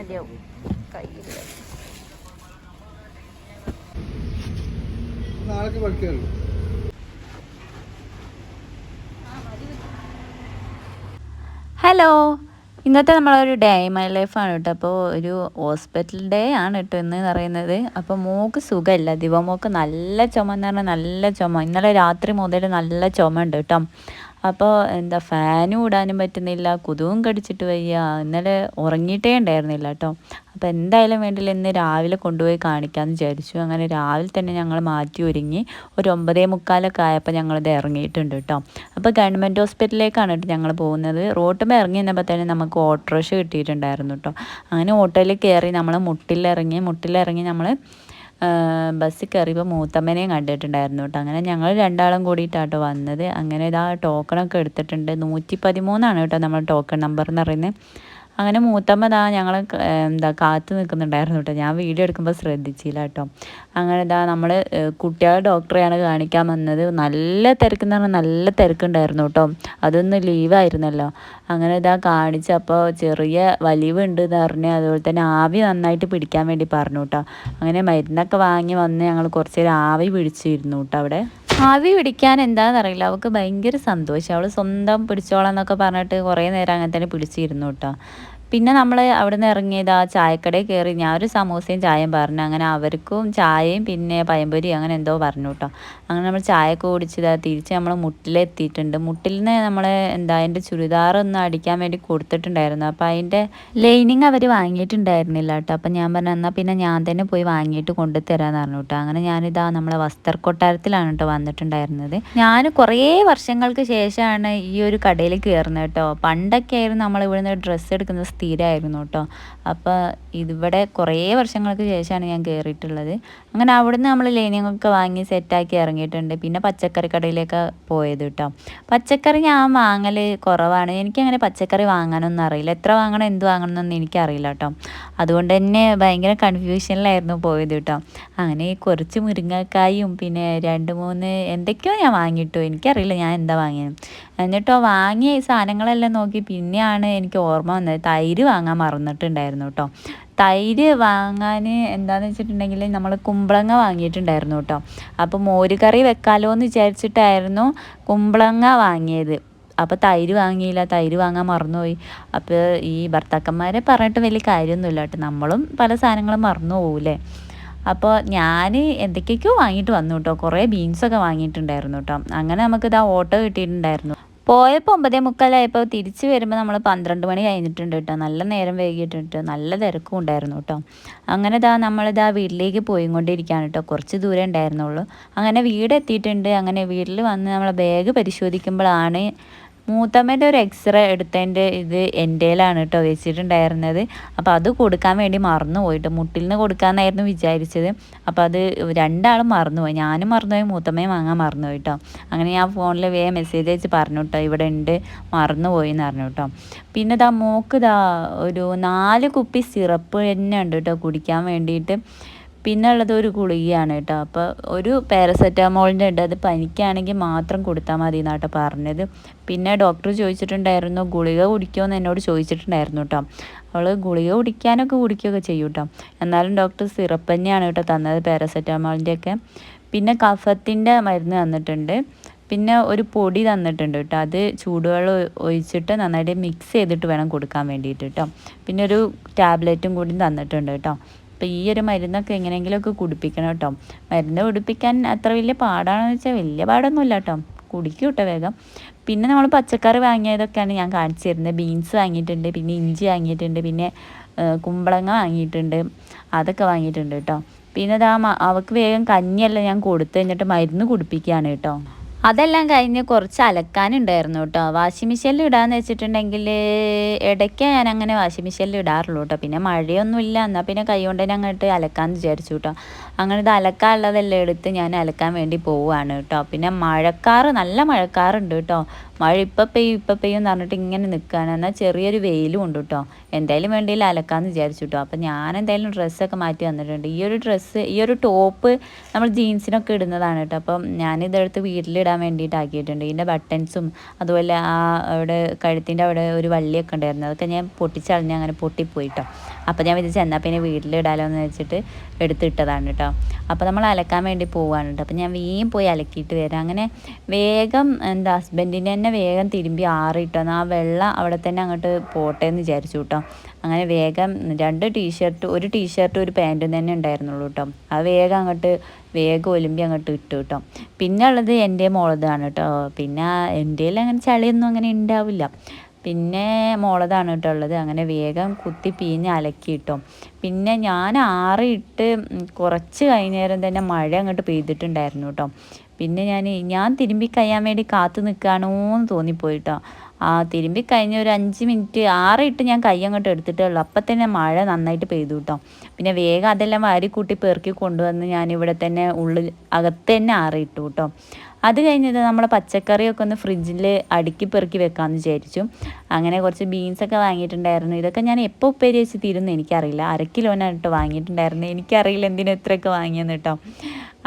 മതിയാവും. പഠിക്കാറുള്ളൂ ഹലോ. ഇന്നത്തെ നമ്മളൊരു ഡേ മൈ ലൈഫാണ് കേട്ടോ. അപ്പോൾ ഒരു ഹോസ്പിറ്റൽ ഡേ ആണ് കേട്ടോ എന്ന് പറയുന്നത്. അപ്പോൾ മോക്ക് സുഖമില്ല. ദിവമോക്ക് നല്ല ചുമ എന്ന് പറഞ്ഞാൽ നല്ല ചുമ. ഇന്നലെ രാത്രി മുതൽ നല്ല ചുമ ഉണ്ട് കേട്ടോ. അപ്പോൾ എന്താ ഫാനും ഇടാനും പറ്റുന്നില്ല കൊതുവും കടിച്ചിട്ട് വയ്യ ഇന്നലെ ഉറങ്ങിയിട്ടേ ഉണ്ടായിരുന്നില്ല കേട്ടോ അപ്പോൾ എന്തായാലും വേണ്ടില്ല ഇന്ന് രാവിലെ കൊണ്ടുപോയി കാണിക്കാമെന്ന് വിചാരിച്ചു. അങ്ങനെ രാവിലെ തന്നെ ഞങ്ങൾ മാറ്റി ഒരുങ്ങി ഒരു ഒമ്പതേ മുക്കാലൊക്കെ ആയപ്പോൾ ഞങ്ങളിത് ഇറങ്ങിയിട്ടുണ്ട് കേട്ടോ അപ്പോൾ ഗവൺമെന്റ് ഹോസ്പിറ്റലിലേക്കാണ് കേട്ടോ ഞങ്ങൾ പോകുന്നത്. റോട്ടുമ്പോൾ ഇറങ്ങി നിന്നപ്പോൾ തന്നെ നമുക്ക് ഓട്ടോറിക്ഷ കിട്ടിയിട്ടുണ്ടായിരുന്നു കേട്ടോ അങ്ങനെ ഓട്ടോയിൽ കയറി നമ്മൾ മുട്ടിലിറങ്ങി മുട്ടിലിറങ്ങി നമ്മൾ ബസ്സിൽ കയറിയപ്പോൾ മൂത്തമ്മനെയും കണ്ടിട്ടുണ്ടായിരുന്നു കേട്ടോ അങ്ങനെ ഞങ്ങൾ രണ്ടാളും കൂടിയിട്ടാട്ടോ വന്നത്. അങ്ങനെ ഇതാ ടോക്കണൊക്കെ എടുത്തിട്ടുണ്ട്. നൂറ്റി പതിമൂന്നാണ് കേട്ടോ നമ്മൾ ടോക്കൺ നമ്പർ എന്ന് പറയുന്നത് അങ്ങനെ മൂത്തമ്മ ദാ ഞങ്ങൾ എന്താ കാത്തു നിൽക്കുന്നുണ്ടായിരുന്നു കേട്ടോ. ഞാൻ വീഡിയോ എടുക്കുമ്പോൾ ശ്രദ്ധിച്ചില്ല കേട്ടോ. അങ്ങനെ ഇതാ നമ്മൾ കുട്ടികളെ ഡോക്ടറെയാണ് കാണിക്കാൻ വന്നത്. നല്ല തിരക്കെന്ന് പറഞ്ഞാൽ നല്ല തിരക്കുണ്ടായിരുന്നു കേട്ടോ. അതൊന്ന് ലീവായിരുന്നല്ലോ അങ്ങനെ ഇതാ കാണിച്ചപ്പോൾ ചെറിയ വലിവുണ്ട് എന്ന് പറഞ്ഞ് അതുപോലെ തന്നെ ആവി നന്നായിട്ട് പിടിക്കാൻ വേണ്ടി പറഞ്ഞു കേട്ടോ. അങ്ങനെ മരുന്നൊക്കെ വാങ്ങി വന്ന് ഞങ്ങൾ കുറച്ച് നേരം ആവി പിടിച്ചിരുന്നു കേട്ടോ അവിടെ. ആവി പിടിക്കാൻ എന്താണെന്ന് അറിയില്ല. അവൾക്ക് ഭയങ്കര സന്തോഷം. അവൾ സ്വന്തം പിടിച്ചോളാം എന്നൊക്കെ പറഞ്ഞിട്ട് കുറേ നേരം അങ്ങനെ തന്നെ പിടിച്ചിരുന്നു കേട്ടോ. പിന്നെ നമ്മൾ അവിടെ നിന്ന് ഇറങ്ങിയത് ആ ചായക്കടയിൽ കയറി. ഞാൻ ഒരു സമൂസയും ചായയും പറഞ്ഞു. അങ്ങനെ അവർക്കും ചായയും പിന്നെ പയമ്പൊരി അങ്ങനെ എന്തോ പറഞ്ഞു കേട്ടോ അങ്ങനെ നമ്മൾ ചായയൊക്കെ കുടിച്ചത് തിരിച്ച് നമ്മൾ മുട്ടിലെത്തിയിട്ടുണ്ട് മുട്ടിൽ നിന്ന് നമ്മൾ എന്താ അതിന്റെ ചുരിദാർ ഒന്ന് അടിക്കാൻ വേണ്ടി കൊടുത്തിട്ടുണ്ടായിരുന്നു. അപ്പോൾ അതിന്റെ ലൈനിങ് അവർ വാങ്ങിയിട്ടുണ്ടായിരുന്നില്ല കേട്ടോ അപ്പം ഞാൻ പറഞ്ഞു എന്നാൽ പിന്നെ ഞാൻ തന്നെ പോയി വാങ്ങിയിട്ട് കൊണ്ടുതരാമെന്ന് പറഞ്ഞു കേട്ടോ അങ്ങനെ ഞാനിതാ നമ്മളെ വസ്ത്രക്കൊട്ടാരത്തിലാണ് കേട്ടോ വന്നിട്ടുണ്ടായിരുന്നത്. ഞാൻ കുറേ വർഷങ്ങൾക്ക് ശേഷമാണ് ഈ ഒരു കടയിൽ കയറുന്നത് കേട്ടോ പണ്ടൊക്കെ ആയിരുന്നു നമ്മൾ ഇവിടുന്ന് ഡ്രസ്സ് എടുക്കുന്നത്. സ്ഥിരമായിരുന്നു കേട്ടോ. അപ്പോൾ ഇതിവിടെ കുറേ വർഷങ്ങൾക്ക് ശേഷമാണ് ഞാൻ കയറിയിട്ടുള്ളത് അങ്ങനെ അവിടുന്ന് നമ്മൾ ലൈനിങ്ങൊക്കെ വാങ്ങി സെറ്റാക്കി ഇറങ്ങിയിട്ടുണ്ട്. പിന്നെ പച്ചക്കറി കടയിലേക്ക് പോയത് കേട്ടോ പച്ചക്കറി ഞാൻ വാങ്ങൽ കുറവാണ്. എനിക്കങ്ങനെ പച്ചക്കറി വാങ്ങാനൊന്നും അറിയില്ല. എത്ര വാങ്ങണം എന്ത് വാങ്ങണം എന്നൊന്നും എനിക്കറിയില്ല കേട്ടോ അതുകൊണ്ട് തന്നെ ഭയങ്കര കൺഫ്യൂഷനിലായിരുന്നു പോയത് കേട്ടോ അങ്ങനെ കുറച്ച് മുരിങ്ങക്കായും പിന്നെ രണ്ട് മൂന്ന് എന്തൊക്കെയോ ഞാൻ വാങ്ങിയിട്ടു എനിക്കറിയില്ല ഞാൻ എന്താ വാങ്ങിയത്. എന്നിട്ടോ വാങ്ങിയ ഈ സാധനങ്ങളെല്ലാം നോക്കി പിന്നെയാണ് എനിക്ക് ഓർമ്മ വന്നത്. തൈര് വാങ്ങാൻ മറന്നിട്ടുണ്ടായിരുന്നു കേട്ടോ തൈര് വാങ്ങാൻ എന്താണെന്ന് വെച്ചിട്ടുണ്ടെങ്കിൽ നമ്മൾ കുമ്പളങ്ങ വാങ്ങിയിട്ടുണ്ടായിരുന്നു കേട്ടോ. അപ്പോൾ മോര് കറി വെക്കാലോ എന്ന് വിചാരിച്ചിട്ടായിരുന്നു കുമ്പളങ്ങ വാങ്ങിയത്. അപ്പോൾ തൈര് വാങ്ങിയില്ല തൈര് വാങ്ങാൻ മറന്നുപോയി. അപ്പോൾ ഈ ഭർത്താക്കന്മാരെ പറഞ്ഞിട്ട് വലിയ കാര്യമൊന്നുമില്ല കേട്ടോ. നമ്മളും പല സാധനങ്ങളും മറന്നു പോകൂലേ. അപ്പോൾ ഞാൻ എന്തൊക്കെയൊക്കെയോ വാങ്ങിയിട്ട് വന്നു കേട്ടോ. കുറേ ബീൻസൊക്കെ വാങ്ങിയിട്ടുണ്ടായിരുന്നു കേട്ടോ. അങ്ങനെ നമുക്ക് ഇതാ ഓട്ടോ കിട്ടിയിട്ടുണ്ടായിരുന്നു. പോയപ്പോൾ ഒമ്പതേ മുക്കാലായപ്പോൾ തിരിച്ച് വരുമ്പോൾ നമ്മൾ പന്ത്രണ്ട് മണി കഴിഞ്ഞിട്ടുണ്ട് കേട്ടോ. നല്ല നേരം വൈകിട്ടുണ്ട് നല്ല തിരക്കും ഉണ്ടായിരുന്നു കേട്ടോ. അങ്ങനെ ഇതാ നമ്മളിതാ വീട്ടിലേക്ക് പോയിക്കൊണ്ടിരിക്കുകയാണ് കേട്ടോ. കുറച്ച് ദൂരം ഉണ്ടായിരുന്നുള്ളൂ. അങ്ങനെ വീട് എത്തിയിട്ടുണ്ട് അങ്ങനെ വീട്ടിൽ വന്ന് നമ്മളെ ബാഗ് പരിശോധിക്കുമ്പോഴാണ് മൂത്തമ്മേന്റെ ഒരു എക്സ്റേ എടുത്തതിന്റെ ഇത് എന്റെയിലാണ് കേട്ടോ വെച്ചിട്ടുണ്ടായിരുന്നത്. അപ്പോൾ അത് കൊടുക്കാൻ വേണ്ടി മറന്നു പോയിട്ട് മുട്ടിൽ നിന്ന് കൊടുക്കാമെന്നായിരുന്നു വിചാരിച്ചത്. അപ്പോൾ അത് രണ്ടാളും മറന്നുപോയി. ഞാനും മറന്നുപോയി മൂത്തമ്മയും വാങ്ങാൻ മറന്നുപോയി കേട്ടോ അങ്ങനെ ഞാൻ ഫോണിൽ വേ മെസ്സേജ് അയച്ച് പറഞ്ഞു കേട്ടോ ഇവിടെ ഉണ്ട് മറന്നുപോയി എന്ന് പറഞ്ഞു കേട്ടോ. പിന്നെ ദാ മോക്ക് ദാ ഒരു നാല് കുപ്പി സിറപ്പ് തന്നെ ഉണ്ട് കേട്ടോ കുടിക്കാൻ വേണ്ടിയിട്ട്. പിന്നെ ഉള്ളത് ഒരു ഗുളികയാണ് കേട്ടോ. അപ്പോൾ ഒരു പാരസെറ്റാമോളിന്റെ ഉണ്ട്. അത് പനിക്കാണെങ്കിൽ മാത്രം കൊടുത്താൽ മതി എന്നാട്ടോ പറഞ്ഞത്. പിന്നെ ഡോക്ടർ ചോദിച്ചിട്ടുണ്ടായിരുന്നു ഗുളിക കുടിക്കുമോ എന്നോട് ചോദിച്ചിട്ടുണ്ടായിരുന്നു കേട്ടോ. അവൾ ഗുളിക കുടിക്കാനൊക്കെ കുടിക്കുകയൊക്കെ ചെയ്യും കേട്ടോ. എന്നാലും ഡോക്ടർ സിറപ്പ് തന്നെയാണ് കേട്ടോ തന്നത് പാരസെറ്റാമോളിന്റെ ഒക്കെ പിന്നെ കഫത്തിന്റെ മരുന്ന് തന്നിട്ടുണ്ട്. പിന്നെ ഒരു പൊടി തന്നിട്ടുണ്ട് കേട്ടോ. അത് ചൂടുവെള്ളം ഒഴിച്ചിട്ട് നന്നായിട്ട് മിക്സ് ചെയ്തിട്ട് വേണം കൊടുക്കാൻ വേണ്ടിയിട്ട് കേട്ടോ. പിന്നെ ഒരു ടാബ്ലറ്റും കൂടി തന്നിട്ടുണ്ട് കേട്ടോ. അപ്പോൾ ഈ ഒരു മരുന്നൊക്കെ എങ്ങനെയെങ്കിലുമൊക്കെ കുടിപ്പിക്കണം കേട്ടോ. മരുന്ന് കുടിപ്പിക്കാൻ അത്ര വലിയ പാടാണെന്ന് വെച്ചാൽ വലിയ പാടൊന്നുമില്ല കേട്ടോ. കുടിക്കും കേട്ടോ വേഗം. പിന്നെ നമ്മൾ പച്ചക്കറി വാങ്ങിയതൊക്കെയാണ് ഞാൻ കാണിച്ചു തരുന്നത് ബീൻസ് വാങ്ങിയിട്ടുണ്ട് പിന്നെ ഇഞ്ചി വാങ്ങിയിട്ടുണ്ട് പിന്നെ കുമ്പളങ്ങ വാങ്ങിയിട്ടുണ്ട് അതൊക്കെ വാങ്ങിയിട്ടുണ്ട് കേട്ടോ. പിന്നെ അതാ അവൾക്ക് വേഗം കഞ്ഞിയല്ല ഞാൻ കൊടുത്തു കഴിഞ്ഞിട്ട് മരുന്ന് കുടിപ്പിക്കുകയാണ് കേട്ടോ. അതെല്ലാം കഴിഞ്ഞ് കുറച്ച് അലക്കാനുണ്ടായിരുന്നു കേട്ടോ. വാഷിംഗ് മെഷീനിൽ ഇടാന്ന് വെച്ചിട്ടുണ്ടെങ്കിൽ ഇടയ്ക്ക് ഞാൻ അങ്ങനെ വാഷിംഗ് മെഷീനിൽ ഇടാറുള്ളൂ കേട്ടോ. പിന്നെ മഴയൊന്നുമില്ല എന്നാൽ പിന്നെ കൈ കൊണ്ട് തന്നെ അങ്ങോട്ട് അലക്കാമെന്ന് വിചാരിച്ചു കേട്ടോ. അങ്ങനെ ഇത് അലക്കാനുള്ളതെല്ലാം എടുത്ത് ഞാൻ അലക്കാൻ വേണ്ടി പോവുകയാണ് കേട്ടോ. പിന്നെ മഴക്കാറ് നല്ല മഴക്കാറുണ്ട് കേട്ടോ. മഴ ഇപ്പം പെയ്യും ഇപ്പം പെയ്യും എന്ന് പറഞ്ഞിട്ട് ഇങ്ങനെ നിൽക്കുകയാണ് എന്നാൽ ചെറിയൊരു വെയിലും ഉണ്ട് കേട്ടോ എന്തായാലും വേണ്ടിയില്ല അലക്കാമെന്ന് വിചാരിച്ചു കേട്ടോ അപ്പം ഞാൻ എന്തായാലും ഡ്രസ്സൊക്കെ മാറ്റി വന്നിട്ടുണ്ട്. ഈ ഒരു ഡ്രസ്സ് ഈ ഒരു ടോപ്പ് നമ്മൾ ജീൻസിനൊക്കെ ഇടുന്നതാണ് കേട്ടോ അപ്പം ഞാനിതെടുത്ത് വീട്ടിലിടാൻ വേണ്ടിയിട്ട് ആക്കിയിട്ടുണ്ട്. ഇതിന്റെ ബട്ടൺസും അതുപോലെ ആ അവിടെ കഴുത്തിന്റെ അവിടെ ഒരു വള്ളിയൊക്കെ ഉണ്ടായിരുന്നു. അതൊക്കെ ഞാൻ പൊട്ടിച്ചളഞ്ഞ് അങ്ങനെ പൊട്ടിപ്പോയി കേട്ടോ അപ്പോൾ ഞാൻ വിചാരിച്ചു എന്നാൽ പിന്നെ വീട്ടിലിടാലോ എന്ന് വെച്ചിട്ട് എടുത്തിട്ടതാണ് കേട്ടോ അപ്പോൾ നമ്മൾ അലക്കാൻ വേണ്ടി പോവുകയാണ് കേട്ടോ അപ്പോൾ ഞാൻ വേഗം പോയി അലക്കിയിട്ട് വരാം. അങ്ങനെ വേഗം എന്താ ഹസ്ബൻഡിനെ തന്നെ വേഗം തിരുമ്പി ആറിട്ടോ ആ വെള്ളം അവിടെ തന്നെ അങ്ങോട്ട് പോട്ടെ എന്ന് വിചാരിച്ചു കേട്ടോ അങ്ങനെ വേഗം രണ്ട് ടീഷർട്ട് ഒരു ടീഷർട്ട് ഒരു പാന്റും തന്നെ ഉണ്ടായിരുന്നുള്ളൂ കേട്ടോ അത് വേഗം അങ്ങോട്ട് വേഗം ഒലുമ്പി അങ്ങോട്ട് ഇട്ടു കേട്ടോ പിന്നെ ഉള്ളത് എന്റെ മോളതാണ് കേട്ടോ പിന്നെ എന്റെ അങ്ങനെ ചളിയൊന്നും അങ്ങനെ ഉണ്ടാവില്ല. പിന്നെ മോളതാണ് കേട്ടോ ഉള്ളത്. അങ്ങനെ വേഗം കുത്തി പീഞ്ഞ് അലക്കി കിട്ടോ പിന്നെ ഞാൻ ആറിയിട്ട് കുറച്ച് കഴിഞ്ഞേരം തന്നെ മഴ അങ്ങോട്ട് പെയ്തിട്ടുണ്ടായിരുന്നു കേട്ടോ പിന്നെ ഞാൻ ഞാൻ തിരുമ്പി കഴിയാൻ വേണ്ടി കാത്തു നിൽക്കുകയാണോ എന്ന് തോന്നിപ്പോയിട്ടോ ആ തിരുമ്പി കഴിഞ്ഞ ഒരു അഞ്ച് മിനിറ്റ് ആറിട്ട് ഞാൻ കൈ അങ്ങോട്ട് എടുത്തിട്ടേ ഉള്ളൂ. അപ്പം തന്നെ മഴ നന്നായിട്ട് പെയ്തു കേട്ടോ പിന്നെ വേഗം അതെല്ലാം വാരിക്കൂട്ടി പെറുക്കി കൊണ്ടുവന്ന് ഞാൻ ഇവിടെ തന്നെ ഉള്ളിൽ അകത്ത് തന്നെ ആറിയിട്ടു കേട്ടോ അത് കഴിഞ്ഞിട്ട് നമ്മൾ പച്ചക്കറിയൊക്കെ ഒന്ന് ഫ്രിഡ്ജിൽ അടുക്കി പെറുക്കി വെക്കാമെന്ന് വിചാരിച്ചു. അങ്ങനെ കുറച്ച് ബീൻസൊക്കെ വാങ്ങിയിട്ടുണ്ടായിരുന്നു. ഇതൊക്കെ ഞാൻ എപ്പോൾ ഉപ്പേരി വെച്ച് തീരുന്നു എനിക്കറിയില്ല. അര കിലോനാണ് കേട്ടോ വാങ്ങിയിട്ടുണ്ടായിരുന്നു. എനിക്കറിയില്ല എന്തിനും ഇത്രയൊക്കെ വാങ്ങിയെന്ന് കേട്ടോ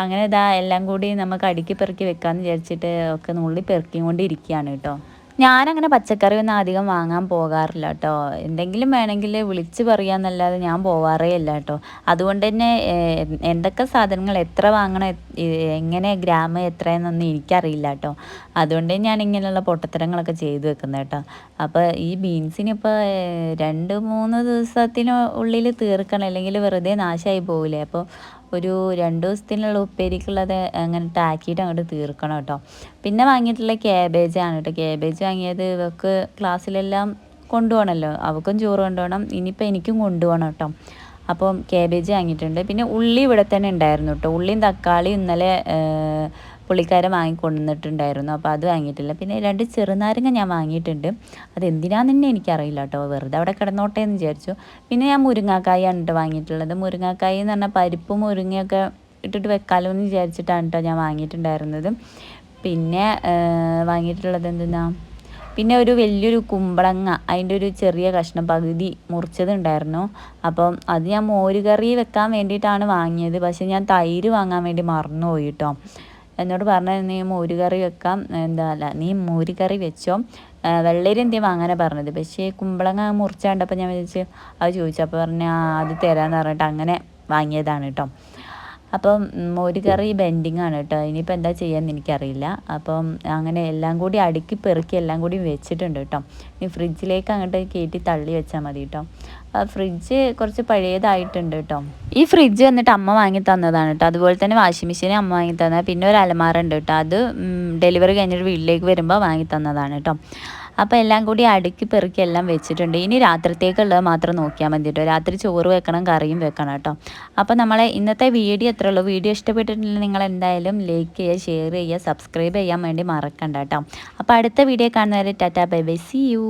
അങ്ങനെ ഇതാ എല്ലാം കൂടി നമുക്ക് അടുക്കി പെറുക്കി വെക്കാമെന്ന് വിചാരിച്ചിട്ട് ഒക്കെ നുള്ളി പെറുക്കിയും കൊണ്ടിരിക്കുകയാണ് കേട്ടോ ഞാനങ്ങനെ പച്ചക്കറി ഒന്നും അധികം വാങ്ങാൻ പോകാറില്ല കേട്ടോ. എന്തെങ്കിലും വേണമെങ്കിൽ വിളിച്ച് പറയാന്നല്ലാതെ ഞാൻ പോവാറേ ഇല്ല കേട്ടോ. അതുകൊണ്ട് തന്നെ എന്തൊക്കെ സാധനങ്ങൾ എത്ര വാങ്ങണം എങ്ങനെ ഗ്രാം എത്രയെന്നൊന്നും എനിക്കറിയില്ല കേട്ടോ. അതുകൊണ്ട് ഞാൻ ഇങ്ങനെയുള്ള പൊട്ടത്തരങ്ങളൊക്കെ ചെയ്തു വെക്കുന്നത് കേട്ടോ. അപ്പോൾ ഈ ബീൻസിനിപ്പോൾ രണ്ട് മൂന്ന് ദിവസത്തിനുള്ളിൽ തീർക്കണം. അല്ലെങ്കിൽ വെറുതെ നാശമായി പോകില്ലേ അപ്പോൾ ഒരു രണ്ട് ദിവസത്തിനുള്ള ഉപ്പേരിക്കുള്ളത് അങ്ങനെ ആക്കിയിട്ട് അങ്ങോട്ട് തീർക്കണം കേട്ടോ. പിന്നെ വാങ്ങിയിട്ടുള്ള ആണ് കേട്ടോ. ക്യാബേജ് വാങ്ങിയത് ഇവർക്ക് ക്ലാസ്സിലെല്ലാം കൊണ്ടുപോകണമല്ലോ. അവൾക്കും ചോറ് കൊണ്ടുപോകണം. ഇനിയിപ്പോൾ എനിക്കും കൊണ്ടുപോകണം കേട്ടോ. അപ്പം ക്യാബേജ് വാങ്ങിയിട്ടുണ്ട്. പിന്നെ ഉള്ളി ഇവിടെ തന്നെ ഉണ്ടായിരുന്നു കേട്ടോ. ഉള്ളിയും തക്കാളിയും ഇന്നലെ പുള്ളിക്കാരൻ വാങ്ങിക്കൊണ്ടുവന്നിട്ടുണ്ടായിരുന്നു. അപ്പോൾ അത് വാങ്ങിയിട്ടില്ല. പിന്നെ രണ്ട് ചെറുനാരങ്ങ ഞാൻ വാങ്ങിയിട്ടുണ്ട്. അത് എന്തിനാന്ന് തന്നെ എനിക്കറിയില്ല കേട്ടോ വെറുതെ അവിടെ കിടന്നോട്ടെ എന്ന് വിചാരിച്ചു. പിന്നെ ഞാൻ മുരിങ്ങാക്കായാണ് കേട്ടോ വാങ്ങിയിട്ടുള്ളത്. മുരിങ്ങാക്കായി എന്ന് പറഞ്ഞാൽ പരിപ്പ് മുരിങ്ങയൊക്കെ ഇട്ടിട്ട് വെക്കാലോ എന്ന് വിചാരിച്ചിട്ടാണ് കേട്ടോ ഞാൻ വാങ്ങിയിട്ടുണ്ടായിരുന്നത്. പിന്നെ വാങ്ങിയിട്ടുള്ളത് എന്തെന്നാ പിന്നെ ഒരു വലിയൊരു കുമ്പളങ്ങ അതിന്റെ ഒരു ചെറിയ കഷ്ണം പകുതി മുറിച്ചതുണ്ടായിരുന്നു. അപ്പം അത് ഞാൻ മോരുകറി വെക്കാൻ വേണ്ടിയിട്ടാണ് വാങ്ങിയത്. പക്ഷേ ഞാൻ തൈര് വാങ്ങാൻ വേണ്ടി മറന്നുപോയി കേട്ടോ എന്നോട് പറഞ്ഞത് നീ മോരുകറി വെക്കാം. എന്താ അല്ല നീ മോരുകറി വെച്ചോ. വെള്ളരി എന്തെങ്കിലും വാങ്ങാനാണ് പറഞ്ഞത്? പക്ഷേ കുമ്പളങ്ങ മുറിച്ചാണ്ടപ്പോൾ ഞാൻ വിചാരിച്ച് അത് ചോദിച്ചു. അപ്പോൾ പറഞ്ഞ അത് തരാമെന്ന് പറഞ്ഞിട്ട് അങ്ങനെ വാങ്ങിയതാണ് കേട്ടോ അപ്പം മോര് കറി ബെൻഡിങ് ആണ് കേട്ടോ. ഇനിയിപ്പോൾ എന്താ ചെയ്യാന്ന് എനിക്കറിയില്ല. അപ്പം അങ്ങനെ എല്ലാം കൂടി അടുക്കി പെറുക്കി എല്ലാം കൂടി വെച്ചിട്ടുണ്ട് കേട്ടോ. ഇനി ഫ്രിഡ്ജിലേക്ക് അങ്ങോട്ട് കയറ്റി തള്ളി വെച്ചാൽ മതി കേട്ടോ. ഫ്രിഡ്ജ് കുറച്ച് പഴയതായിട്ടുണ്ട് കേട്ടോ. ഈ ഫ്രിഡ്ജ് വന്നിട്ട് അമ്മ വാങ്ങി തന്നതാണ് കേട്ടോ. അതുപോലെ തന്നെ വാഷിംഗ് മെഷീൻ അമ്മ വാങ്ങി തന്നത് പിന്നെ ഒരു അലമാര ഉണ്ട് കേട്ടോ. അത് ഡെലിവറി കഴിഞ്ഞിട്ട് വീട്ടിലേക്ക് വരുമ്പോൾ വാങ്ങി തന്നതാണ് കേട്ടോ. അപ്പോൾ എല്ലാം കൂടി അടുക്കി പെറുക്കി എല്ലാം വെച്ചിട്ടുണ്ട്. ഇനി രാത്രിത്തേക്കുള്ളത് മാത്രം നോക്കിയാൽ മതി കേട്ടോ രാത്രി ചോറ് വെക്കണം കറിയും വെക്കണം കേട്ടോ അപ്പോൾ നമ്മളെ ഇന്നത്തെ വീഡിയോ എത്ര ഉള്ളൂ. വീഡിയോ ഇഷ്ടപ്പെട്ടിട്ടുണ്ടെങ്കിൽ നിങ്ങൾ എന്തായാലും ലൈക്ക് ചെയ്യുക ഷെയർ ചെയ്യുക സബ്സ്ക്രൈബ് ചെയ്യാൻ വേണ്ടി മറക്കണ്ട കേട്ടോ അപ്പോൾ അടുത്ത വീഡിയോ കാണുന്നവരെ tata bye bye. See you